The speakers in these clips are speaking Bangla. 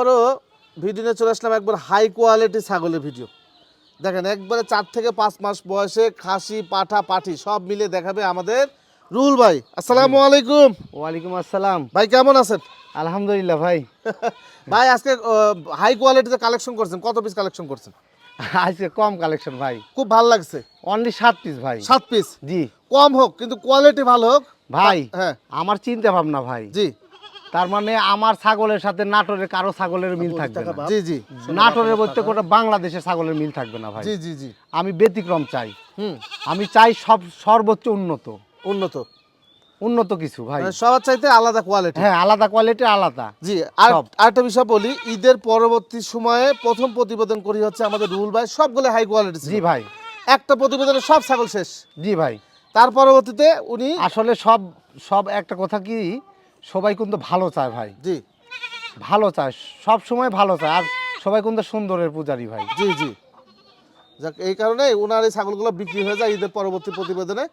আবারও ভিডিও নিয়ে চলে আসলাম একবার হাই কোয়ালিটি ছাগলের ভিডিও দেখেন একবারে চার থেকে পাঁচ মাস বয়সে খাসি পাঠা পাঠি সব মিলে দেখাবে আমাদের রুল ভাই। আসসালামু আলাইকুম। ওয়ালাইকুম আসসালাম। ভাই কেমন আছেন? আলহামদুলিল্লাহ ভাই। ভাই আজকে হাই কোয়ালিটিতে কালেকশন করছেন। কত পিস কালেকশন করছেন? আজকে কম কালেকশন ভাই। খুব ভালো লাগছে। অনলি সাত পিস ভাই। সাত পিস জি। কম হোক কিন্তু কোয়ালিটি ভালো হোক। ভাই হ্যাঁ। আমার চিন্তা ভাবনা ভাই। জি। তার মানে আমার ছাগলের সাথে নাটোরের কারও ছাগলের মিল থাকবে না। জি জি। নাটোরের বলতে কোটা বাংলাদেশের ছাগলের মিল থাকবে না ভাই। জি জি জি। আমি ব্যতিক্রম চাই। হুম। আমি চাই সব সর্বোচ্চ উন্নত। উন্নত। উন্নত কিছু ভাই। মানে সবার চাইতে আলাদা কোয়ালিটি হ্যাঁ আলাদা কোয়ালিটি আলাদা। জি আর। আরেকটা বিষয় বলি ঈদের পরবর্তী সময়ে প্রথম প্রতিবেদন করি হচ্ছে আমাদের রুল ভাই সবগুলো হাই কোয়ালিটি জি ভাই। একটা প্রতিবেদনে সব ছাগল শেষ। জি ভাই। তার পরবর্তীতে উনি আসলে সব সব একটা কথা কি সবাই কিন্তু ভালো চায় ভাই। জি। ভালো চায় সব সময় ভালো চায়। আর সবাই কিন্তু সুন্দরের পূজারি ভাই। জি জি। যাক এই কারণে ওনার এই ছাগলগুলো বিক্রি হয়ে যায় ঈদের পরবর্তী প্রতিবেদনে।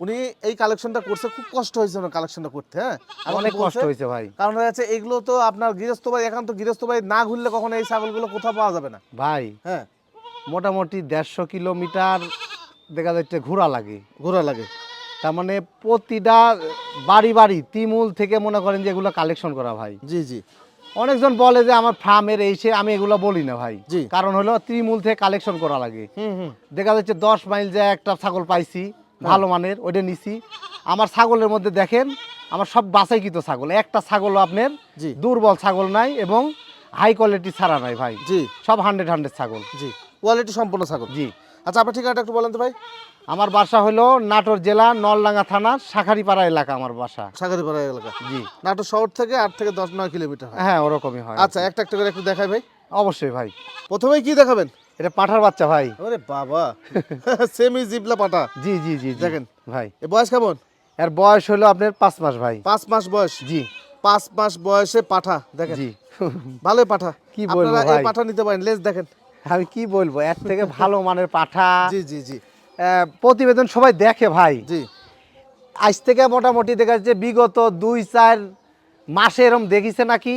উনি এই কালেকশনটা করছে খুব কষ্ট হয়েছে ওনার কালেকশনটা করতে হ্যাঁ? অনেক কষ্ট হয়েছে ভাই। কারণ হচ্ছে এগুলো তো আপনার গৃহস্থ বাড়ি একান্ত গৃহস্থ বাড়ি না ঘুরলে কখনো এই ছাগলগুলো কোথাও পাওয়া যাবে না। ভাই হ্যাঁ। মোটামুটি দেড়শো কিলোমিটার দেখা যাচ্ছে ঘোরা লাগে। ঘোরা লাগে। তার মানে প্রতিটা বাড়ি বাড়ি তিমুল থেকে মনে করেন যে এগুলো কালেকশন করা ভাই। জি জি। অনেকজন বলে যে আমার ফার্মের এই সে আমি এগুলো বলি না ভাই। কারণ হলো ত্রিমূল থেকে কালেকশন করা লাগে। হুম হুম। দেখা যাচ্ছে দশ মাইল যে একটা ছাগল পাইছি ভালো মানের ওইটা নিছি। আমার ছাগলের মধ্যে দেখেন আমার সব বাছাইকৃত ছাগল। একটা ছাগলও আপনার। দুর্বল ছাগল নাই এবং হাই কোয়ালিটি ছাড়া নাই ভাই। জি। সব হান্ড্রেড হান্ড্রেড ছাগল। জি। কোয়ালিটি সম্পূর্ণ ছাগল। জি। আচ্ছা আপনার ঠিকানাটা একটু বলেন তো ভাই। আমার বাসা হলো নাটোর জেলা নলডাঙ্গা থানা শাখারিপাড়া এলাকা আমার বাসা। সাগরীপাড়া এলাকা? জি। নাটোর শহর থেকে আট থেকে দশ নয় কিলোমিটার হয়। হ্যাঁ ওরকমই হয়। আচ্ছা একটা একটা করে একটু দেখাই ভাই। অবশ্যই ভাই। প্রথমেই কি দেখাবেন? এটা পাঠার বাচ্চা ভাই। ওরে বাবা। সেমি জিবলা পাটা জি জি জি জি। দেখেন। ভাই। এ বয়স কেমন? এর বয়স হলো আপনার পাঁচ মাস ভাই। পাঁচ মাস বয়স? জি। পাঁচ মাস বয়সে পাঠা দেখেন। জি। ভালোই পাঠা। কি বলব আপনারা এই ভাই? পাঠা নিতে পারেন লেজ দেখেন। আমি কি বলব এর থেকে ভালো মানের পাঠা। জি জি জি। প্রতিবেদন সবাই দেখে ভাই। জি। আজ থেকে মোটামুটি দেখা যাচ্ছে বিগত দুই চার মাসে এরম দেখিছে নাকি?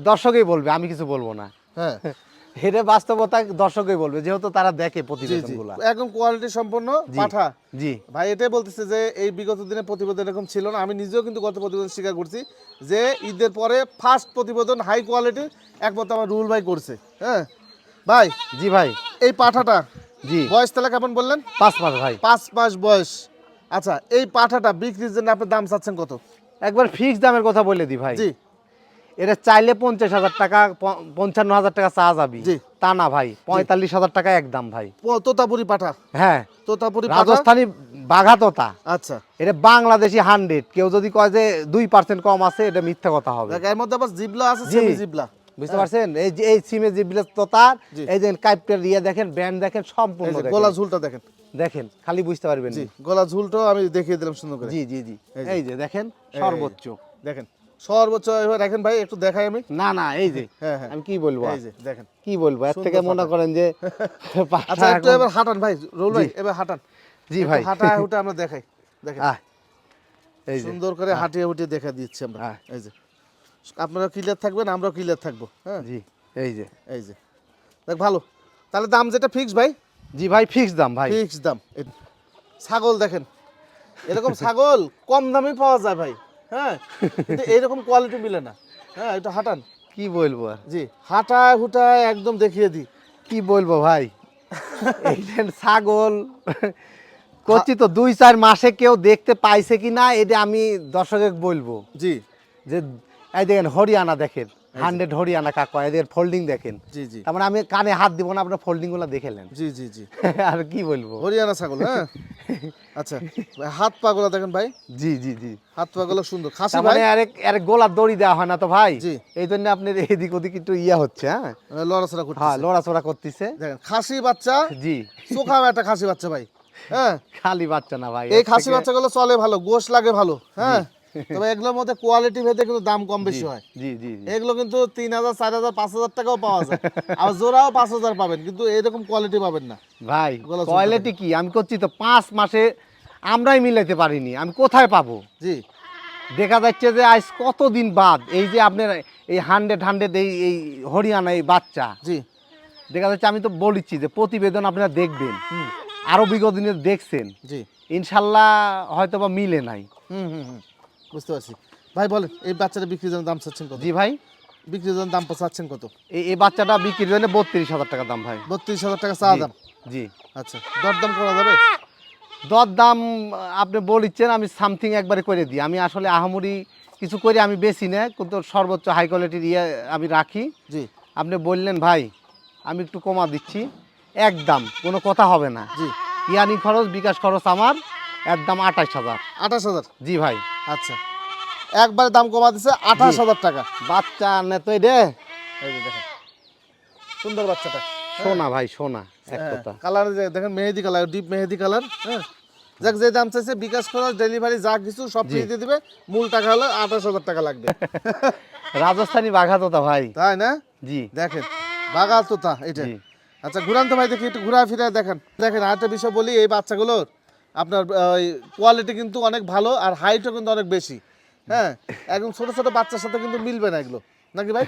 দর্শকই বলবে আমি কিছু বলব না। হ্যাঁ। এটা বাস্তবতা দর্শকই বলবে যেহেতু তারা দেখে প্রতিবেদনগুলো। একদম কোয়ালিটি সম্পন্ন পাঠা। জি। ভাই এটাই বলতেছে যে এই বিগত দিনে প্রতিবেদন এরকম ছিল না। আমি নিজেও কিন্তু গত প্রতিবেদন স্বীকার করছি যে ঈদের পরে ফার্স্ট প্রতিবেদন হাই কোয়ালিটির একমাত্র আমার রুল ভাই করছে। হ্যাঁ। ভাই জি ভাই। এই পাঠাটা জি। বয়স তাহলে কেমন বললেন? পাঁচ মাস ভাই। পাঁচ মাস বয়স। আচ্ছা এই পাঠাটা বিক্রির জন্য আপনি দাম চাচ্ছেন কত? একবার ফিক্স দামের কথা বলে দি ভাই। জি। এটা চাইলে পঞ্চাশ হাজার টাকা পঞ্চান্ন হাজার টাকা চা যাবি। তা না ভাই পঁয়তাল্লিশ হাজার টাকা একদম ভাই। তোতাপুরি পাঠা? হ্যাঁ। তোতাপুরি রাজস্থানী বাঘাততা আচ্ছা। এটা বাংলাদেশি হান্ড্রেড কেউ যদি কয় যে দুই পার্সেন্ট কম আছে এটা মিথ্যা কথা হবে। এর মধ্যে আবার জিবলা আছে জিবলা। বুঝতে পারছেন? এই যে এই সিমে যে। এই যে কাইপটার ইয়ে দেখেন ব্যান্ড দেখেন সম্পূর্ণ দেখেন। গলা ঝুলটা দেখেন। দেখেন খালি বুঝতে পারবেন জি গলা ঝুলটাও আমি দেখিয়ে দিলাম সুন্দর করে। জি জি জি। এই যে। দেখেন সর্বোচ্চ। দেখেন সর্বোচ্চ এবার দেখেন ভাই একটু দেখাই আমি। না না এই যে হ্যাঁ হ্যাঁ। আমি কি বলব? এই যে দেখেন। কি বলব? এর থেকে মনে করেন যে আচ্ছা একটু এবার হাঁটান ভাই রোল ভাই এবার হাঁটান। জি ভাই। হাঁটা হুটে আমরা দেখাই দেখেন। এই যে। সুন্দর করে হাঁটিয়ে উঠিয়ে দেখা দিচ্ছি আমরা। হ্যাঁ। এই যে। আপনারা ক্লিয়ার থাকবেন আমরাও ক্লিয়ার থাকব হ্যাঁ? জি এই যে। এই যে। দেখ ভালো। তাহলে দাম যেটা ফিক্স ভাই? জি ভাই ফিক্স দাম ভাই। ফিক্স দাম। ছাগল দেখেন এরকম ছাগল কম দামে পাওয়া যায় ভাই হ্যাঁ? কিন্তু এইরকম কোয়ালিটি মিলে না হ্যাঁ? এটা হাঁটান। কি বলব আর? জি হাঁটায় হুটায় একদম দেখিয়ে দিই। কি বলব ভাই? ছাগল করছি তো দুই চার মাসে কেউ দেখতে পাইছে কি না এটা আমি দর্শকে বলব। জি। যে এই দেখেন হরিয়ানা দেখেন হান্ড্রেড হরিয়ানা কাকা এদের ফোল্ডিং দেখেন। জি জি। তার মানে আমি কানে হাত দিব না আপনার ফোল্ডিংগুলো দেখেলেন জি জি জি। আর কি বলব? হরিয়ানা ছাগল হ্যাঁ? আচ্ছা হাত পাগুলা দেখেন ভাই। জি জি জি। হাত পাগুলো সুন্দর। খাসি তার ভাই? মানে আরেক আরেক গোলার দড়ি দেওয়া হয় না তো ভাই? জি। এই জন্য আপনার এদিক ওদিক একটু ইয়া হচ্ছে হ্যাঁ? মানে লড়াচড়া হ্যাঁ লড়াচড়া করতেছে। দেখেন খাসি বাচ্চা? জি। চোখা একটা খাসি বাচ্চা ভাই হ্যাঁ? খালি বাচ্চা না ভাই এই এর খাসি থেকে- বাচ্চাগুলো চলে ভালো গোশ লাগে ভালো হ্যাঁ? তবে এগুলোর মধ্যে কোয়ালিটি ভেদে কিন্তু দাম কম বেশি হয়। জি জি এগুলো কিন্তু তিন হাজার চার হাজার পাঁচ হাজার টাকাও পাওয়া যায়। আর জোড়াও পাঁচ হাজার পাবেন কিন্তু এরকম কোয়ালিটি পাবেন না। ভাই কোয়ালিটি কি? আমি করছি তো পাঁচ মাসে আমরাই মিলাইতে পারিনি আমি কোথায় পাবো? জি। দেখা যাচ্ছে যে আজ কতদিন বাদ এই যে আপনার এই হান্ড্রেড হান্ড্রেড এই এই হরিয়ানা এই বাচ্চা। জি। দেখা যাচ্ছে আমি তো বলেছি যে প্রতিবেদন আপনারা দেখবেন আরও বিগত দিনে দেখছেন। জি। ইনশাল্লাহ হয়তো বা মিলে নাই। হুম হুম হুম। বুঝতে পারছি। ভাই বলেন এই বাচ্চাটা বিক্রির জন্য দাম চাচ্ছেন কত? জি ভাই। বিক্রির জন্য দাম চাচ্ছেন কত? এই এই বাচ্চাটা বিক্রির জন্য বত্রিশ হাজার টাকা দাম ভাই। বত্রিশ হাজার টাকা চা দাম? জি। আচ্ছা দরদাম করা যাবে? দর দাম আপনি বলিচ্ছেন আমি সামথিং একবারে করে দিই। আমি আসলে আহামরি কিছু করে আমি বেশি না কিন্তু সর্বোচ্চ হাই কোয়ালিটির ইয়ে আমি রাখি। জি। আপনি বললেন ভাই আমি একটু কমা দিচ্ছি। একদম কোনো কথা হবে না। জি। ইয়ানি খরচ বিকাশ খরচ আমার একদম আঠাশ হাজার। আঠাশ হাজার? জি ভাই। আচ্ছা। একবারে দাম কমা দিচ্ছে আঠাশ হাজার টাকা। বাচ্চা নে তো রে এই যে দেখেন। সুন্দর বাচ্চাটা। সোনা ভাই সোনা এক কথা। কালার দেখেন mehndi colour deep mehndi colour হ্যাঁ। যাক যে দাম চাইছে বিকাশ খরচ ডেলিভারি যা কিছু সব ফ্রি দিয়ে দিবে। মূল টাকা হলো আঠাশ হাজার টাকা লাগবে। রাজস্থানি বাঘা তোতা ভাই। তাই না? জি। দেখেন বাঘা তো তা এটা। আচ্ছা ঘুরান তো ভাই দেখি একটু ঘুরা ফিরে দেখেন। দেখেন আরেকটা বিষয় বলি এই বাচ্চাগুলোর আপনার ওই কোয়ালিটি কিন্তু অনেক ভালো আর হাইটও কিন্তু অনেক বেশি। হ্যাঁ একদম ছোট ছোট বাচ্চার সাথে কিন্তু মিলবে না এগুলো। নাকি ভাই?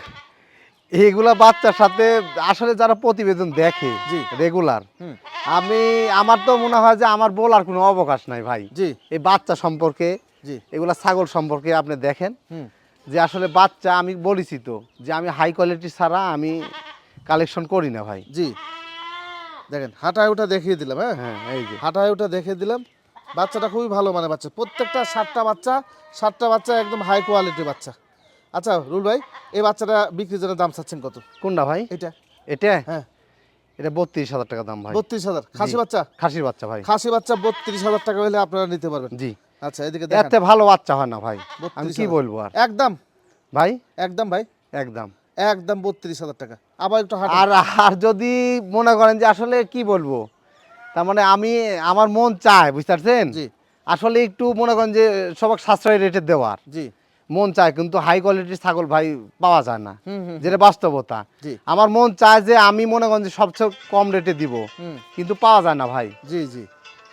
এইগুলা বাচ্চার সাথে আসলে যারা প্রতিবেদন দেখে জি। রেগুলার আমি আমার তো মনে হয় যে আমার বলার কোনো অবকাশ নাই ভাই। জি। এই বাচ্চা সম্পর্কে জি। এগুলা ছাগল সম্পর্কে আপনি দেখেন। যে আসলে বাচ্চা আমি বলেছি তো যে আমি হাই কোয়ালিটি ছাড়া আমি কালেকশন করি না ভাই। জি। দেখেন হাঁটায় ওটা দেখিয়ে দিলাম হ্যাঁ? হ্যাঁ এই যে। হাঁটায় ওটা দেখিয়ে দিলাম। বাচ্চাটা খুবই ভালো মানে বাচ্চা। প্রত্যেকটা সাতটা বাচ্চা সাতটা বাচ্চা একদম হাই কোয়ালিটির বাচ্চা। আচ্ছা রুল ভাই এই বাচ্চাটা বিক্রির জন্য দাম চাচ্ছেন কত? কোনটা ভাই? এটা। এটা? হ্যাঁ। এটা বত্রিশ হাজার টাকা দাম ভাই। বত্রিশ হাজার। খাসি বাচ্চা? খাসির বাচ্চা ভাই। খাসি বাচ্চা বত্রিশ হাজার টাকা হলে আপনারা নিতে পারবেন। জি। আচ্ছা এদিকে এতে ভালো বাচ্চা হয় না ভাই। আমি কি বলব আর? একদম। ভাই? একদম ভাই। একদম। একদম বত্রিশ হাজার টাকা। আবার একটু আর আর যদি মনে করেন যে আসলে কি বলব? তার মানে আমি আমার মন চায় বুঝতে পারছেন? আসলে একটু মনে করেন যে সবাক সাশ্রয় রেটে দেওয়ার। জি। মন চায় কিন্তু হাই কোয়ালিটির ছাগল ভাই পাওয়া যায় না। যেটা বাস্তবতা। আমার মন চায় যে আমি মনে করেন যে সবচেয়ে কম রেটে দিব। কিন্তু পাওয়া যায় না ভাই। জি জি।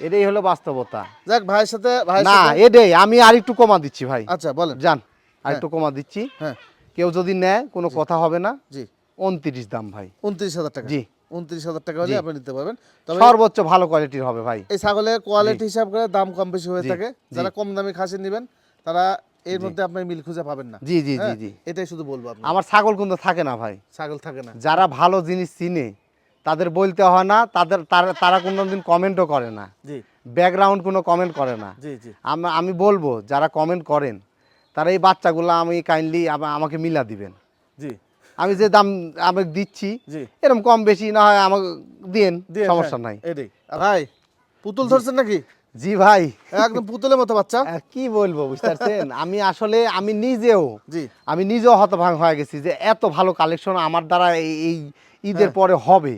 এটাই হলো বাস্তবতা। যাক ভাইয়ের সাথে ভাইয়ের না এটাই আমি আর একটু কমা দিচ্ছি ভাই। আচ্ছা বলেন। যান আর একটু কমা দিচ্ছি। হ্যাঁ। কেউ যদি নেয় কোনো কথা হবে না। জি। উনত্রিশ দাম ভাই। উনত্রিশ হাজার টাকা। জি। উনত্রিশ হাজার টাকা হলে আপনি নিতে পারবেন। তবে সর্বোচ্চ ভালো কোয়ালিটির হবে ভাই। এই ছাগলের কোয়ালিটি হিসাব করে দাম কম বেশি হয়ে থাকে। যারা কম দামি খাসি নেবেন তারা এর মধ্যে আপনি মিল খুঁজে পাবেন না। জি জি জি হ্যাঁ, জি। এটাই শুধু বলব আপনি আমার ছাগল কিন্তু থাকে না ভাই। ছাগল থাকে না। যারা ভালো জিনিস চিনে তাদের বলতে হয় না তাদের তারা তারা কোনোদিন কমেন্টও করে না। জি। ব্যাকগ্রাউন্ড কোনো কমেন্ট করে না। জি জি। আমি বলব যারা কমেন্ট করেন তারা এই বাচ্চাগুলো আমি কাইন্ডলি আমাকে মিলা দিবেন। জি। আমি যে দাম আমি দিচ্ছি এরকম কম বেশি না হয় আমাকে দিন সমস্যা হ্যাঁ, নাই। ভাই পুতুল ধরছেন নাকি? জি ভাই। একদম পুতুলের মতো বাচ্চা। কি বলব বুঝতে পারছেন আমি আসলে আমি নিজেও জি। আমি নিজেও হতভাগ হয়ে গেছি যে এত ভালো কালেকশন আমার দ্বারা এই এই ঈদের পরে হবে।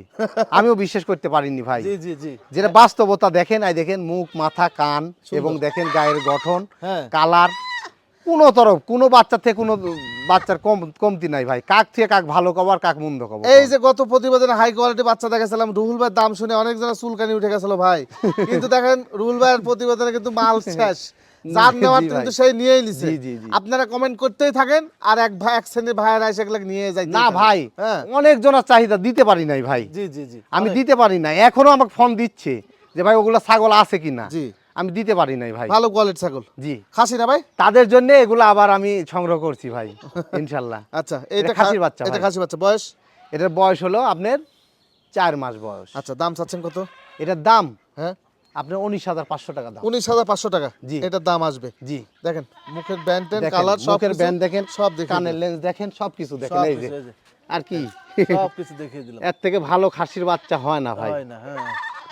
আমিও বিশ্বাস করতে পারিনি ভাই। জি জি জি। যেটা বাস্তবতা দেখেন এই দেখেন মুখ মাথা কান এবং দেখেন গায়ের গঠন হ্যাঁ। কালার কোনো তরফ কোনো বাচ্চা থেকে কোনো বাচ্চার কম কমতি নাই ভাই। কাক থেকে কাক ভালো কবার কাক মন্দ কবার এই যে গত প্রতিবেদনে হাই কোয়ালিটি বাচ্চা দেখাছিলাম রুহুল ভাইয়ের দাম শুনে অনেক জনের চুলকানি উঠে গেছিল ভাই। কিন্তু দেখেন রুহুল ভাইয়ের প্রতিবেদনে কিন্তু মাল শেষ। যার নেওয়ার কিন্তু সেই নিয়েই নিছে। আপনারা কমেন্ট করতেই থাকেন আর এক ভাই এক শ্রেণির ভাইয়েরা এসে এগুলো নিয়ে যায় না ভাই হ্যাঁ। অনেক জনের চাহিদা দিতে পারি নাই ভাই। জি জি জি। আমি দিতে পারি না এখনও আমাকে ফোন দিচ্ছে যে ভাই ওগুলো ছাগল আছে কিনা? জি। আমি দিতে পারি নাই ভাই। ভালো কোয়ালিটি ছাগল। জি। খাসি না ভাই? তাদের জন্য এগুলো আবার আমি সংগ্রহ করছি ভাই ইনশাল্লাহ। আচ্ছা এটা খাসির বাচ্চা এটা ভাই। খাসি বাচ্চা। বয়স? এটার বয়স হলো আপনার চার মাস বয়স। আচ্ছা দাম চাচ্ছেন কত? এটার দাম হ্যাঁ? আপনার উনিশ হাজার পাঁচশো টাকা দাম। উনিশ হাজার পাঁচশো টাকা? জি। এটার দাম আসবে? জি। দেখেন মুখের ব্যান্ড দেখেন, কালার সব মুখের ব্যান্ড দেখেন সব দেখে কানের লেন্স দেখেন সব কিছু দেখেন এই যে। আর কি? সব কিছু দেখিয়ে দিলাম। এর থেকে ভালো খাসির বাচ্চা হয় না ভাই। হয় না হ্যাঁ।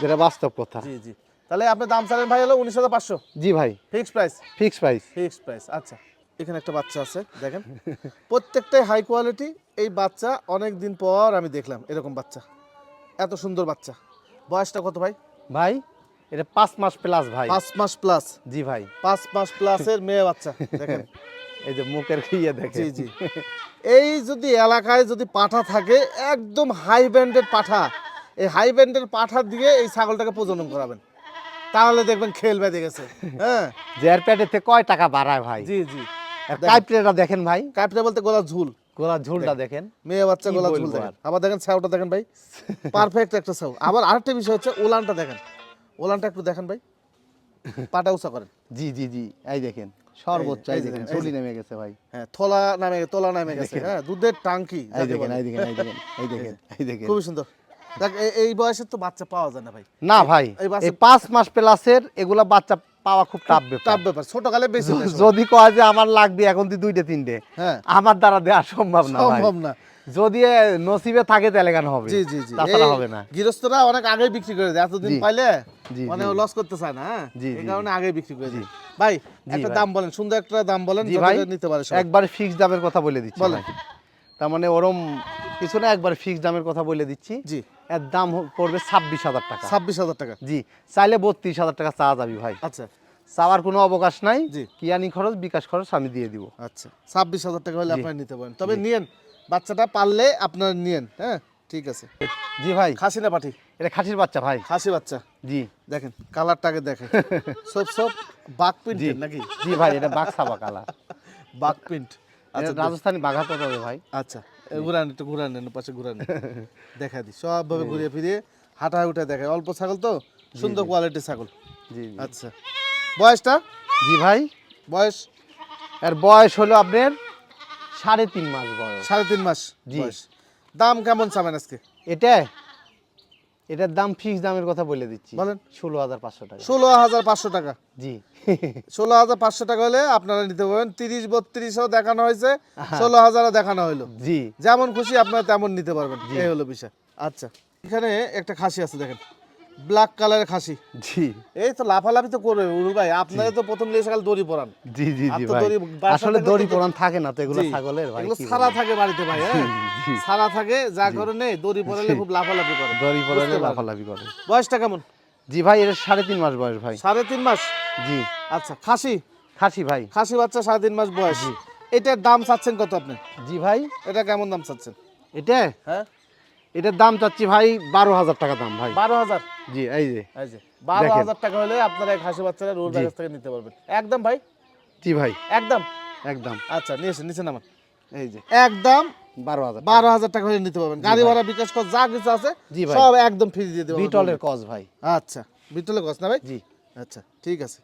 যেটা বাস্তব কথা। জি জি। তাহলে আপনি দাম চালেন ভাই হলো উনিশ হাজার পাঁচশো। জি ভাই। Fixed price fix price fixed price আচ্ছা। এখানে একটা বাচ্চা আছে দেখেন। প্রত্যেকটাই হাই কোয়ালিটি এই বাচ্চা অনেক দিন পর আমি দেখলাম এরকম বাচ্চা। এত সুন্দর বাচ্চা। বয়সটা কত ভাই? ভাই এটা পাঁচ মাস প্লাস ভাই। পাঁচ মাস প্লাস জি ভাই। পাঁচ মাস প্লাসের মেয়ে বাচ্চা দেখেন। এই যে মুখের ইয়ে জি দেখেন। জি এই যদি এলাকায় যদি পাঠা থাকে একদম হাই ব্যান্ডেড পাঠা এই হাই ব্র্যান্ডের পাঠা দিয়ে এই ছাগলটাকে প্রজনন করাবেন। তাহলে দেখবেন খেল বেঁধে গেছে। হ্যাঁ। জের পেটেতে কয় টাকা বাড়ায় ভাই? জি জি। দেখেন ভাই? কাপটা বলতে গলা ঝুল। গোলা ঝুলটা দেখেন। মেয়ে বাচ্চা গলা ঝুল দেখেন। আবার দেখেন ছাউটা দেখেন ভাই। পারফেক্ট একটা ছাউ। আবার আরেকটা বিষয় হচ্ছে ওলানটা দেখেন। ওলানটা একটু দেখেন ভাই। পাটা উঁচা করেন। জি জি জি। এই দেখেন সর্বোচ্চ এই দেখেন নেমে গেছে ভাই। হ্যাঁ থলা নামে তোলা নামে গেছে। হ্যাঁ দুধের টাঙ্কি এই দেখেন এই দেখেন এই দেখেন এই দেখেন এই দেখেন। খুবই সুন্দর। দেখ এই- বয়সে তো বাচ্চা পাওয়া যায় না ভাই। না ভাই এই পাঁচ মাস প্লাসের এগুলা বাচ্চা পাওয়া খুব টাফ ব্যাপার। টাপ ব্যাপার বেশি যদি কয় যে আমার লাগবে এখন তুই দুইটা তিনটে হ্যাঁ। আমার দ্বারা দেওয়া সম্ভব না সম্ভব না। যদি নসিবে থাকে তাহলে কেন হবে? জি জি জি। তাছাড়া হবে না। গৃহস্থরা অনেক আগে বিক্রি করে দেয় এতদিন। পাইলে মানে লস করতে চায় না হ্যাঁ? জি, এই কারণে আগে বিক্রি করে দিই ভাই একটা দাম বলেন সুন্দর একটা দাম বলেন নিতে পারে একবার ফিক্স দামের কথা বলে দিচ্ছি বলেন। তার মানে ওরম কিছু না একবার ফিক্স দামের কথা বলে দিচ্ছি। জি। এর দাম পড়বে ছাব্বিশ হাজার টাকা। ছাব্বিশ হাজার টাকা। জি চাইলে বত্রিশ হাজার টাকা চাওয়া যাবি ভাই। আচ্ছা। চাওয়ার কোনো অবকাশ নাই। জি। কিয়ানি খরচ বিকাশ খরচ আমি দিয়ে দিব। আচ্ছা ছাব্বিশ হাজার টাকা হলে আপনারা নিতে পারেন। তবে নিয়েন বাচ্চাটা পারলে আপনারা নিয়েন হ্যাঁ? ঠিক আছে। জি ভাই। খাসি না পাঠি এটা খাসির বাচ্চা ভাই। খাসি বাচ্চা? জি। দেখেন কালারটাকে দেখেন। সব সব বাঘ প্রিন্ট নাকি? জি ভাই এটা বাঘ সাবা কালা বাঘ প্রিন্ট আচ্ছা রাজস্থানি বাঘা তো ভাই। আচ্ছা। ঘুরান একটু ঘুরান নেন পাশে ঘুরান। দেখা দিই। সবভাবে ঘুরিয়ে ফিরিয়ে হাঁটা উঠে দেখায়। অল্প ছাগল তো সুন্দর কোয়ালিটির ছাগল। জি জি। আচ্ছা। বয়সটা? জি ভাই। বয়স? এর বয়স হলো আপনার সাড়ে তিন মাস বয়স। সাড়ে তিন মাস জি। দাম কেমন চাবেন আজকে? এটা এটার দাম ফিক্স দামের কথা বলে দিচ্ছি। বলেন। ষোলো হাজার পাঁচশো টাকা। ষোলো হাজার পাঁচশো টাকা। জি। ষোলো হাজার পাঁচশো টাকা হলে আপনারা নিতে পারবেন। তিরিশ বত্রিশও দেখানো হয়েছে ষোলো হাজারও দেখানো হলো জি। যেমন খুশি আপনারা তেমন নিতে পারবেন। এই হলো বিষয়। আচ্ছা এখানে একটা খাসি আছে দেখেন। ব্ল্যাক কালারের খাসি। জি। এই তো লাফালাফি তো করবে উরুল ভাই। আপনারা তো প্রথম লিয়ে সকাল দড়ি পরান। জি জি জি ভাই। আসলে দড়ি পরান থাকে না তো এগুলো ছাগলের ভাই এগুলো সারা থাকে বাড়িতে ভাই হ্যাঁ? সারা থাকে যা কারণে দড়ি পরালে খুব লাফালাফি করে। দড়ি পরালে লাফালাফি করে। বয়সটা কেমন? জি ভাই এটা সাড়ে তিন মাস বয়স ভাই। সাড়ে তিন মাস? জি। আচ্ছা খাসি? খাসি ভাই। খাসি বাচ্চা সাড়ে তিন মাস বয়স। এটার দাম চাচ্ছেন কত আপনি? জি ভাই। এটা কেমন দাম চাচ্ছেন? এটা? হ্যাঁ? এটার দাম চাচ্ছি ভাই বারো হাজার টাকা দাম ভাই। বারো হাজার? জি এই যে। এই যে বারো। হাজার টাকা হলে আপনারা এই খাসি বাচ্চারা রোড কাছ থেকে নিতে পারবেন। একদম ভাই? জি ভাই। একদম? একদম। আচ্ছা নিয়ে এসে নিচে নামান। এই যে একদম বারো হাজার বারো হাজার টাকা হলে নিতে পারবেন। গাড়ি ভাড়া বিকাশ কর যা কিছু আছে জি ভাই। সব একদম ফ্রি দিয়ে দেবো বিটলের কস ভাই। আচ্ছা বিটলের কস না ভাই? জি। আচ্ছা ঠিক আছে।